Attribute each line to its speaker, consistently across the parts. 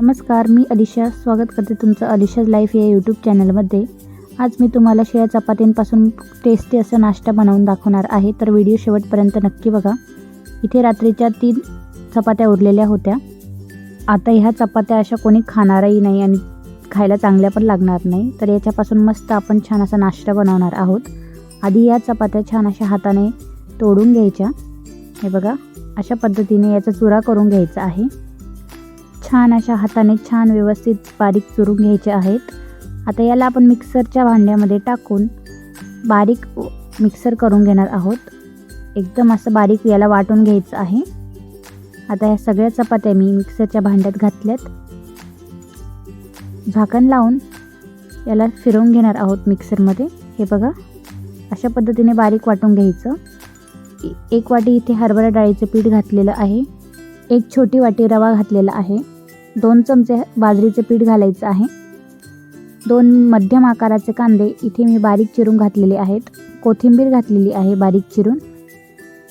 Speaker 1: नमस्कार मी अलिशा स्वागत करते तुमचं अलिशाज लाईफ या यूट्यूब चॅनलमध्ये. आज मी तुम्हाला शिळ्या चपात्यांपासून टेस्टी असा नाश्ता बनवून दाखवणार आहे तर व्हिडिओ शेवटपर्यंत नक्की बघा. इथे रात्रीच्या तीन चपात्या उरलेल्या होत्या. आता ह्या चपात्या अशा कोणी खाणारही नाही आणि खायला चांगल्या पण लागणार नाही तर याच्यापासून मस्त आपण छान असा नाश्ता बनवणार आहोत. आधी या चपात्या छान अशा हाताने तोडून घ्यायच्या. हे बघा अशा पद्धतीने याचा चुरा करून घ्यायचा आहे. छान अशा हाताने छान व्यवस्थित बारीक चुरून घ्यायचे आहेत. आता याला आपण मिक्सरच्या भांड्यामध्ये टाकून बारीक मिक्सर करून घेणार आहोत. एकदम असं बारीक याला वाटून घ्यायचं आहे. आता ह्या सगळ्या चपात्या मी मिक्सरच्या भांड्यात घातल्यात. झाकण लावून याला फिरवून घेणार आहोत मिक्सरमध्ये. हे बघा अशा पद्धतीने बारीक वाटून घ्यायचं. एक वाटी इथे हरभरा डाळीचं पीठ घातलेलं आहे. एक छोटी वाटी रवा घातलेला आहे. दोन चमचे बाजरीचे पीठ घालायचं आहे. दोन मध्यम आकाराचे कांदे इथे मी बारीक चिरून घातलेले आहेत. कोथिंबीर घातलेली आहे बारीक चिरून.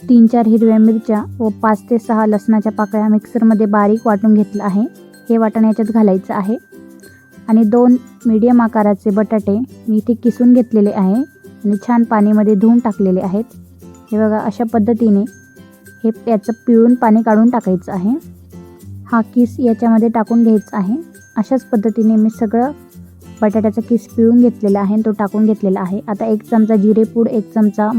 Speaker 1: तीन चार हिरव्या मिरच्या व पाच ते सहा लसणाच्या पाकळ्या मिक्सरमध्ये बारीक वाटून घेतलं आहे. हे वाटण याच्यात घालायचं आहे. आणि दोन मीडियम आकाराचे बटाटे मी इथे किसून घेतलेले आहे आणि छान पाणीमध्ये धुवून टाकलेले आहेत. हे बघा अशा पद्धतीने हे याचं पिळून पाणी काढून टाकायचं आहे. हा किस याच्यामध्ये टाकून घ्यायचा आहे. अशाच पद्धतीने मी सगळं बटाट्याचा किस पिळून घेतलेला आहे तो टाकून घेतलेला आहे. आता एक चमचा जिरेपूड एक चमचा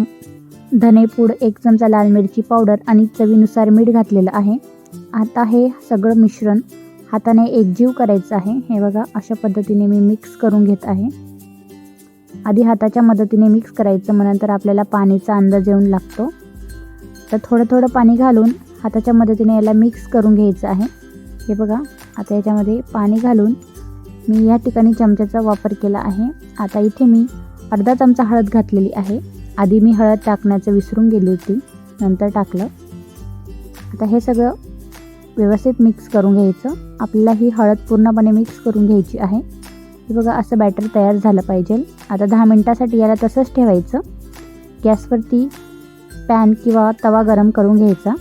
Speaker 1: धनेपूड एक चमचा लाल मिरची पावडर आणि चवीनुसार मीठ घातलेलं आहे. आता हे सगळं मिश्रण हाताने एकजीव करायचं आहे. हे बघा अशा पद्धतीने मी मिक्स करून घेत आहे. आधी हाताच्या मदतीने मिक्स करायचं मग नंतर आपल्याला पाण्याचा अंदाज येऊन लागतो. तर थोडं थोडं पाणी घालून हाताच्या मदतीने याला मिक्स करून घ्यायचं आहे. हे बघा आता याच्यामध्ये पाणी घालून मी या ठिकाणी चमच्याचा वापर केला आहे. आता इथे मी अर्धा चमचा हळद घातलेली आहे. आधी मी हळद टाकण्याचं विसरून गेली होती नंतर टाकलं. आता हे सगळं व्यवस्थित मिक्स करून घ्यायचं. आपल्याला ही हळद पूर्णपणे मिक्स करून घ्यायची आहे. हे बघा असं बॅटर तयार झालं पाहिजे. आता दहा मिनटासाठी याला तसंच ठेवायचं. गॅसवरती पॅन किंवा तवा गरम करून घ्यायचा.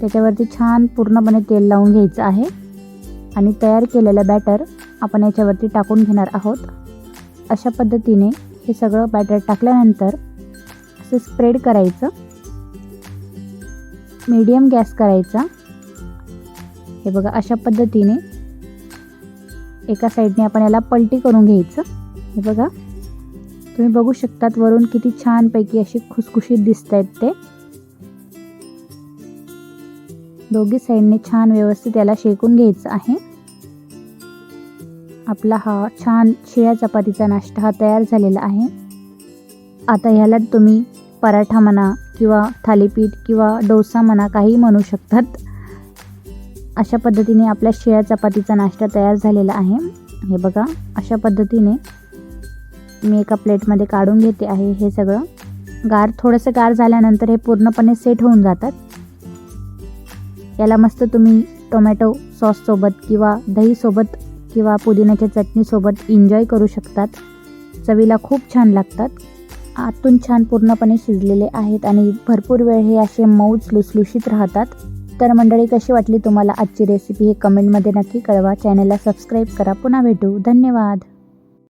Speaker 1: त्याच्यावरती छान पूर्णपणे तेल लावून घ्यायचं आहे. आणि तयार केलेलं बॅटर आपण याच्यावरती टाकून घेणार आहोत. अशा पद्धतीने हे सगळं बॅटर टाकल्यानंतर असं स्प्रेड करायचं. मीडियम गॅस करायचा. हे बघा अशा पद्धतीने एका साईडने आपण याला पलटी करून घ्यायचं. हे बघा तुम्ही बघू शकतात वरून किती छानपैकी अशी खुसखुशीत दिसत आहेत ते. दोघी साईडने छान व्यवस्थित याला शेकून घ्यायचं आहे. आपला हा छान शिळ्या चपातीचा नाश्ता हा तयार झालेला आहे. आता ह्याला तुम्ही पराठा म्हणा किंवा थालीपीठ किंवा डोसा म्हणा काही म्हणू शकतात. अशा पद्धतीने आपल्या शिळ्या चपातीचा नाश्ता तयार झालेला आहे. हे बघा अशा पद्धतीने मी एका प्लेटमध्ये काढून घेते आहे हे सगळं. गार थोडंसं गार झाल्यानंतर हे पूर्णपणे सेट होऊन जातात. याला मस्त तुम्ही टोमॅटो सॉससोबत किंवा दहीसोबत किंवा पुदिन्याच्या चटणीसोबत एन्जॉय करू शकतात. चवीला खूप छान लागतात. आतून छान पूर्णपणे शिजलेले आहेत आणि भरपूर वेळ हे असे मऊच लुसलुशीत राहतात. तर मंडळी कशी वाटली तुम्हाला आजची रेसिपी हे कमेंटमध्ये नक्की कळवा. चॅनलला सबस्क्राईब करा. पुन्हा भेटू. धन्यवाद.